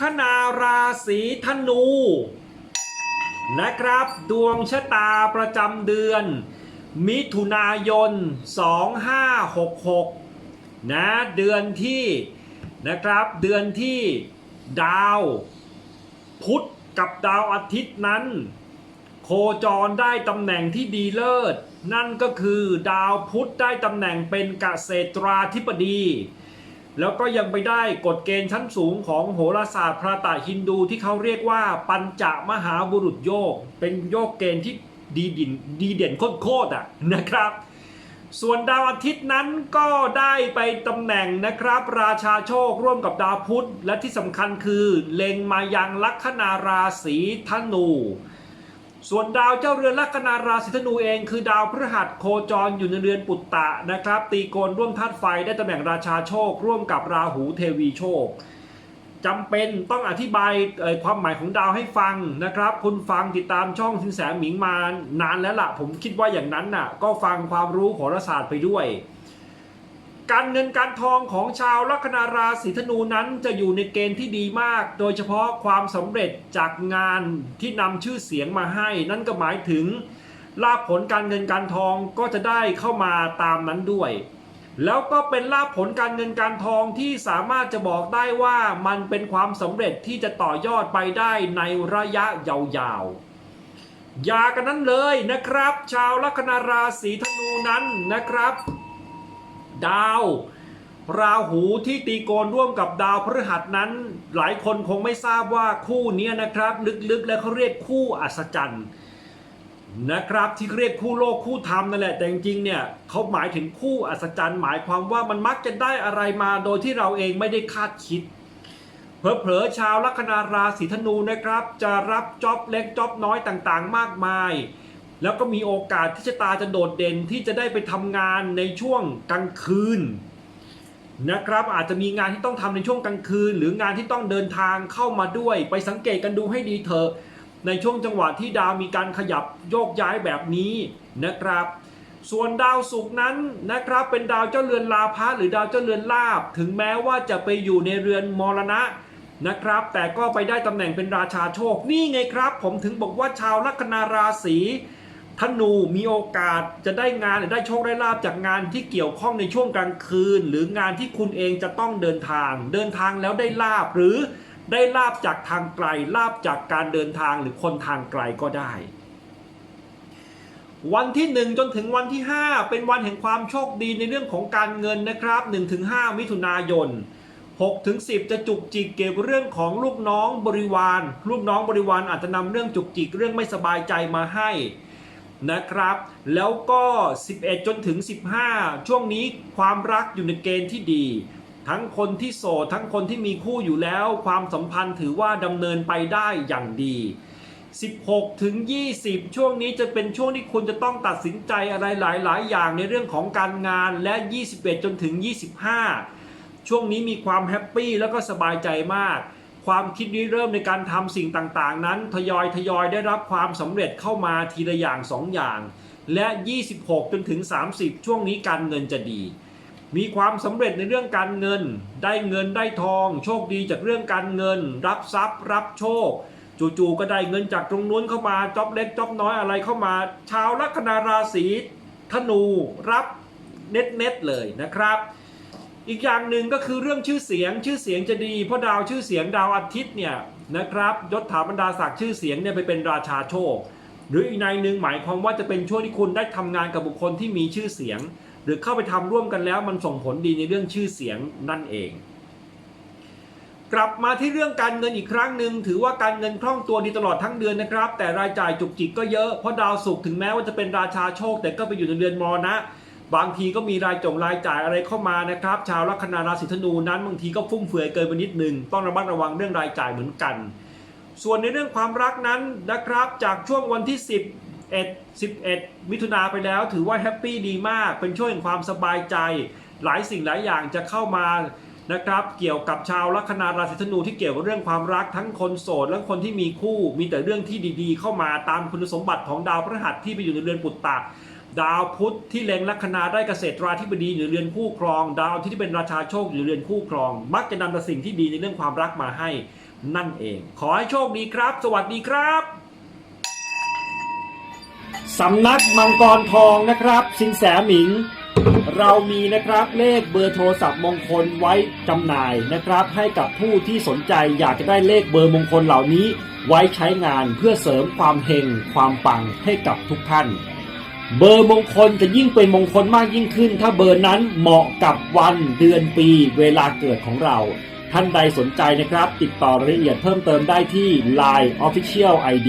คนาราศีธนู นะครับ ดวงชะตาประจำเดือน มิถุนายน 2566 นะเดือนที่นะครับเดือนที่ดาวพุธกับดาวอาทิตย์นั้น โคจรได้ตำแหน่งที่ดีเลิศ นั่นก็คือดาวพุธได้ตำแหน่งเป็นเกษตราธิบดี แล้วก็ยังไปได้กฎเกณฑ์ชั้นสูงของโหราศาสตร์พระตะฮินดูที่เขาเรียกว่าปัญจมหาบุรุษโยก เป็นโยกเกณฑ์ที่ดีดินดีเด่นโคตรอะนะครับ ส่วนดาวอาทิตย์นั้นก็ได้ไปตำแหน่งนะครับ ราชาโชคร่วมกับดาวพุธและที่สำคัญคือ เล็งมายังลัคนาราศีธนู ส่วนดาวเจ้าเรือนลัคนาราศีธนูเอง คือดาวพฤหัสโคจรอยู่ในเรือนปุตตะนะครับ ตีโกนร่วมธาตุไฟได้ตำแหน่งราชาโชค ร่วมกับราหูเทวีโชคจำเป็นต้องอธิบายความหมายของดาวให้ฟังนะครับ คุณฟังติดตามช่องสินแสหมิงมานานแล้วล่ะ ผมคิดว่าอย่างนั้นน่ะ ก็ฟังความรู้โหราศาสตร์ไปด้วย การเงินการทองของชาวลัคนาราศีธนูนั้นจะอยู่ในเกณฑ์ที่ดีมาก โดยเฉพาะความสำเร็จจากงานที่นำชื่อเสียงมาให้ นั่นก็หมายถึงลาภผลการเงินการทองก็จะได้เข้ามาตามนั้นด้วย แล้วก็เป็นลาภผลการเงินการทองที่สามารถจะบอกได้ว่ามันเป็นความสำเร็จที่จะต่อยอดไปได้ในระยะยาวๆอย่ากันนั้นเลยนะครับ ชาวลัคนาราศีธนูนั้นนะครับ ดาว ราหูที่ตีโกนร่วมกับดาวพฤหัสนั้น หลายคนคงไม่ทราบว่าคู่นี้นะครับ ลึกๆแล้วเขาเรียกคู่อัศจรรย์นะครับที่เรียกคู่โลกคู่ธรรมนั่นแหละแต่จริงๆเนี่ยเขาหมายถึงคู่อัศจรรย์หมายความว่ามันมักจะได้อะไรมาโดยที่เราเองไม่ได้คาดคิดเผลอๆชาวลัคนาราศีธนูนะครับ จะรับจ็อบเล็กจ็อบน้อยต่างๆ มากมาย แล้วก็มีโอกาสที่ชะตาจะโดดเด่นที่จะได้ไปทำงานในช่วงกลางคืนนะครับอาจจะมีงานที่ต้องทำในช่วงกลางคืน หรืองานที่ต้องเดินทางเข้ามาด้วย ไปสังเกตกันดูให้ดีเถอะ ในช่วงจังหวะที่ดาวมีการขยับโยกย้ายแบบนี้นะครับ ส่วนดาวศุกร์นั้นนะครับเป็นดาวเจ้าเรือนลาภะหรือดาวเจ้าเรือนลาบ ถึงแม้ว่าจะไปอยู่ในเรือนมรณะนะครับ แต่ก็ไปได้ตำแหน่งเป็นราชาโชคนี่ไงครับ ผมถึงบอกว่าชาวลัคนาราศี ธนูมีโอกาสจะได้งานหรือได้โชคได้ลาบจากงานที่เกี่ยวข้องในช่วงกลางคืน หรืองานที่คุณเองจะต้องเดินทาง เดินทางแล้วได้ลาบหรือได้ลาบจากทางไกลลาบจากการเดินทางหรือคนทางไกลก็ได้ วันที่ 1 จนถึงวันที่ 5 เป็นวันแห่งความโชคดีในเรื่องของการเงินนะครับ1-5มิถุนายน6-10 จะจุกจิกเกี่ยวกับเรื่องของลูกน้องบริวาร ลูกน้องบริวารอาจจะนำเรื่องจุกจิกเรื่องไม่สบายใจมาให้ นะครับ แล้วก็ 11 จนถึง 15 ช่วงนี้ความรักอยู่ในเกณฑ์ที่ดี ทั้งคนที่โสดทั้งคนที่มีคู่อยู่แล้ว ความสัมพันธ์ถือว่าดำเนินไปได้อย่างดี 16 ถึง 20 ช่วงนี้จะเป็นช่วงที่คุณจะต้องตัดสินใจอะไรหลาย ๆ อย่างในเรื่องของการงานและ 21 จนถึง 25 ช่วงนี้มีความแฮปปี้แล้วก็สบายใจมาก ความคิดริเริ่มในการทำสิ่งต่างๆ นั้นทยอยทยอยได้รับความสำเร็จเข้ามาทีละอย่าง 2 อย่าง และ 26 จนถึง 30 ช่วงนี้การเงินจะดี มีความสำเร็จในเรื่องการเงิน ได้เงินได้ทอง โชคดีจากเรื่องการเงิน รับทรัพย์ รับโชค จู่ๆก็ได้เงินจากตรงนู้นเข้ามาจ็อบเล็กจ็อบน้อยอะไรเข้ามา ชาวลัคนาราศีธนูรับเน็ตๆเลยนะครับ อีกอย่างหนึ่งก็คือเรื่องชื่อเสียงชื่อเสียงจะดี เพราะดาวชื่อเสียงดาวอาทิตย์เนี่ยนะครับยศถาบรรดาศักดิ์ชื่อเสียงเนี่ยไปเป็นราชาโชค หรืออีกในหนึ่งหมายความว่าจะเป็นช่วงที่คุณได้ทำงานกับบุคคลที่มีชื่อเสียง หรือเข้าไปทำร่วมกันแล้วมันส่งผลดีในเรื่องชื่อเสียงนั่นเอง กลับมาที่เรื่องการเงินอีกครั้งหนึ่งถือว่าการเงินคล่องตัวดีตลอดทั้งเดือนนะครับ แต่รายจ่ายจุกจิกก็เยอะเพราะดาวศุกร์ถึงแม้ว่าจะเป็นราชาโชค แต่ก็ไปอยู่ในเรือนมรณะ บางทีก็มีรายจงรายจ่ายอะไรเข้ามานะครับ ชาวลัคนาราศีธนูนั้นบางทีก็ฟุ่มเฟือยเกินไปนิดหนึ่งต้องระมัดระวังเรื่องรายจ่ายเหมือนกัน ส่วนในเรื่องความรักนั้นนะครับ จากช่วงวันที่11 11 มิถุนาไปแล้วถือว่าแฮปปี้ดีมาก เป็นช่วงแห่งความสบายใจ หลายสิ่งหลายอย่างจะเข้ามานะครับ เกี่ยวกับชาวลัคนาราศีธนูที่เกี่ยวกับเรื่องความรักทั้งคนโสดและคนที่มีคู่ มีแต่เรื่องที่ดีๆ เข้ามาตามคุณสมบัติของดาวพฤหัสที่ไปอยู่ในเรือนปุตตะ ดาวพุธที่เล็งลัคนาได้เกษตราธิบดีหรือเรือนคู่ครอง ดาวที่เป็นราชาโชคหรือเรือนคู่ครอง มักจะนำแต่สิ่งที่ดีในเรื่องความรักมาให้นั่นเอง ขอให้โชคดีครับ สวัสดีครับสำนักมังกรทองนะครับ สินแสหมิง เรามีนะครับเลขเบอร์โทรศัพท์มงคลไว้จำหน่ายนะครับ ให้กับผู้ที่สนใจอยากจะได้เลขเบอร์มงคลเหล่านี้ ไว้ใช้งานเพื่อเสริมความเฮงความปังให้กับทุกท่าน เบอร์มงคลจะยิ่งเป็นมงคลมากยิ่งขึ้น ถ้าเบอร์นั้นเหมาะกับวันเดือนปีเวลาเกิดของเรา ท่านใดสนใจนะครับ ติดต่อรายละเอียดเพิ่มเติมได้ที่ Line Official ID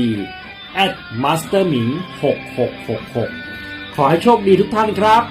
at masterming 6666 ขอให้โชคดีทุกท่านครับ